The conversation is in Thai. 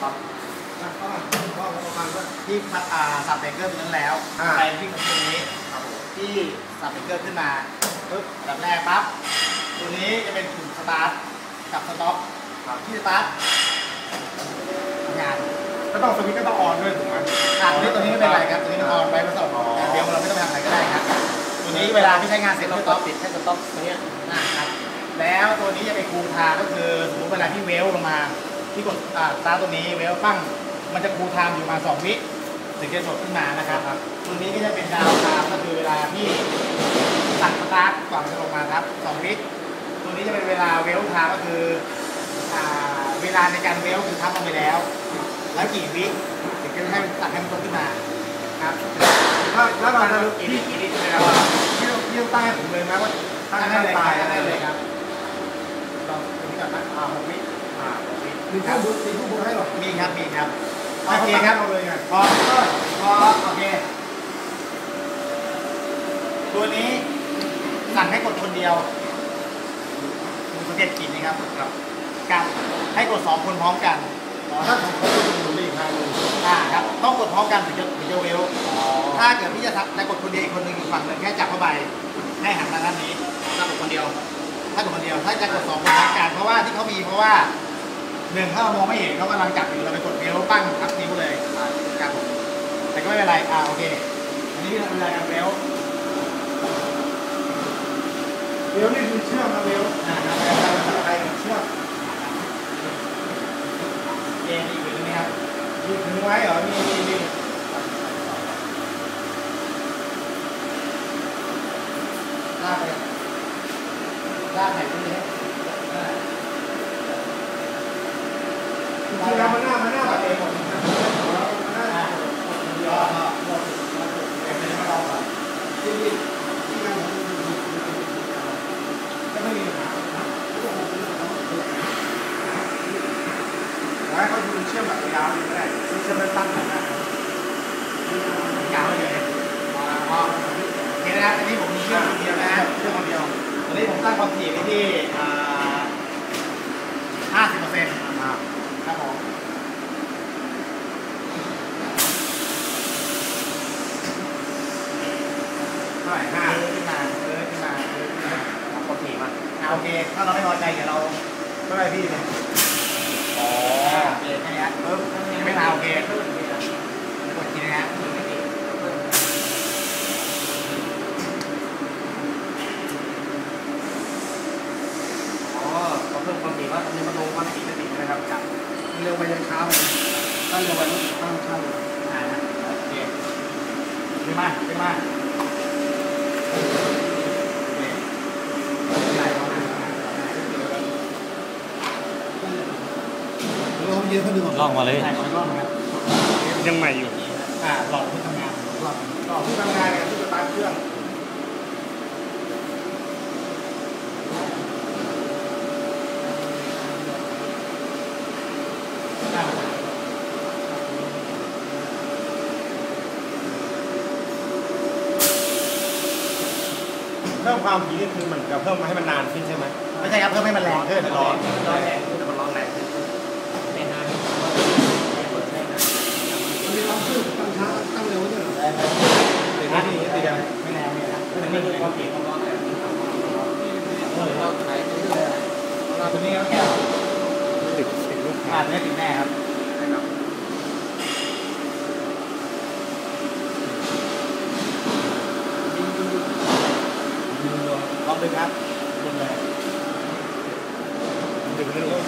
ครับก็ก็ประมาณว่าที่พัดอ่าสับเบรกเกอร์ตรงนั้นแล้วอ่าไปที่ตรงนี้ที่สับเบรกเกอร์ขึ้นมาปุ๊บอันดับแรกปั๊บตัวนี้จะเป็นปุ่มสตาร์ทกับสต็อปที่สตาร์ททำงานก็ต้องสวิตช์ก็ต้องออนด้วยถูกไหมอ่าตัวนี้ตัวนี้ไม่เป็นไรครับตัวนี้มันออนไว้ผสมอ๋อแต่เดี๋ยวเราไม่ต้องไปทำอะไรก็ได้ครับตัวนี้เวลาที่ใช้งานเสร็จต้ต้อองงต็ต็ออปปปิดแค่สต็อปตรงเนี้ยนะครับแล้วตัวนี้จะเป็นคูลทางก็คือสมมติเวลาที่เวลลงมา ที่กดอ่าสตาร์ทตัวนี้เวลปั้งมันจะคูลไทม์อยู่ประมาณสองวิถึงจะโดดขึ้นมานะครับตัวนี้ก็จะเป็นดาวไทม์ก็คือเวลาที่สั่งสตาร์ทก่อนจะลงมาครับสองวิตัวนี้จะเป็นเวลาเวลไทม์ก็คืออ่าเวลาในการเวลคือทับลงไปแล้ว แล้วกี่วิถึงจะให้มันตัดให้มันตรงขึ้นมาครับถ้าถ้าเราจะกี่ที่วิกี่วิใช่ไหมครับที่ต้องที่ต้องตั้งให้ผมเลยไหมว่าตั้งตั้งให้ได้เลยตายตั้งได้เลยครับลองตรงนี้ก่อนนะอ่าหกวิ อ่าหกวิมีผู้บุมีผู้บุให้หรอมีครับ มีครับ โอโอเคเคคครัรับบเอาเลยไงพอพอโอเค ตัวนี้สั่งให้กดคนเดียวดูสังเกตกินนะครับกับ การให้กดสองคนพร้อมกันอ๋อถ้าผมเขาจะดูอีกทางหนึงอ่าครับ ต้องกดพร้อมกันถึงจะถึงจะเวลถ้าเกิดพี่จะทำจะกดคนเดียวอีกคนหนึ่งอีกฝั่งหนึ่งแค่จับเข้าไปให้หันมาด้านนี้ถ้ากดคนเดียว ถ้ากดคนเดียว ถ้าจะกดสองคนพร้อมกัน เพราะว่าที่เขามีเพราะว่า หนึ่งถ้าเรามองไม่เห็นเขากำลังจับอยู่เราไปกดเวลปั้งทับนิ้วเลยอ่าครับผมแต่ก็ไม่เป็นไรอ่าโอเค อันนี้เป็นเวลาการเวลเร็วนี่คือเชือมนะเร็วอ่าครับใครเชือมเกมอีกหรือไหมครับมีถึงไว้เหรอมีมีมีลากไปลากไหนตรงนี้ ตั้งแบบนั้นกาวไว้เลยพอโอเคนะครับอันนี้ผมมีเชื่อมคนเดียวนะฮะเชื่อมคนเดียวตอนนี้ผมตั้งความถี่ไว้ที่อ่า50เปอร์เซ็นต์ ครับผมเท่าไหร่ห้าเออขึ้นมาเออขึ้นมาเออขึ้นมาความถี่มาอ่าโอเค ถ้าเราไม่พอใจเดี๋ยวเราเท่าไหร่พี่เนี่ยอ๋ออ่าเปลี่ยนแค่นี้ฮะปึ๊บไม่มาโอเคกดทีนะฮะ อ๋อเราเพิ่มความถี่ว่าอันนี้มันลงความถี่ไม่ติดนะครับจับ เร็วไปยังช้าไปตั้งเร็วไปตั้งช้าเลยอ่านะโอเคขึ้นมาขึ้นมาโอเคได้ครับลองเยอะเขาดูล่องมาเลยได้ขออีกรอบนะครับยังใหม่อยู่ อ่าหลอดเพิ่งทำงานรอบต่อที่ทำงานเนี่ยที่สตาร์ทเครื่อง เพิ่มความถี่นี่คือเหมือนกับเพิ่มมาให้มันนานขึ้นใช่ไหมไม่ใช่ครับเพิ่มให้มันแรงขึ้นร้อนร้อนแรงขึ้นแต่มันร้อนแรงขึ้นไม่นานมันมีความขึ้นตั้งช้าตั้งเร็วด้วยเหรอได้ตีได้ไม่แรงเลยนะมันไม่มีความเก่งความร้อนแรงตัวนี้ก็แค่ติดติดลูกอ่าตัวนี้ติดแน่ครับ ลองดูครับดึงเลยดึงไม่รู้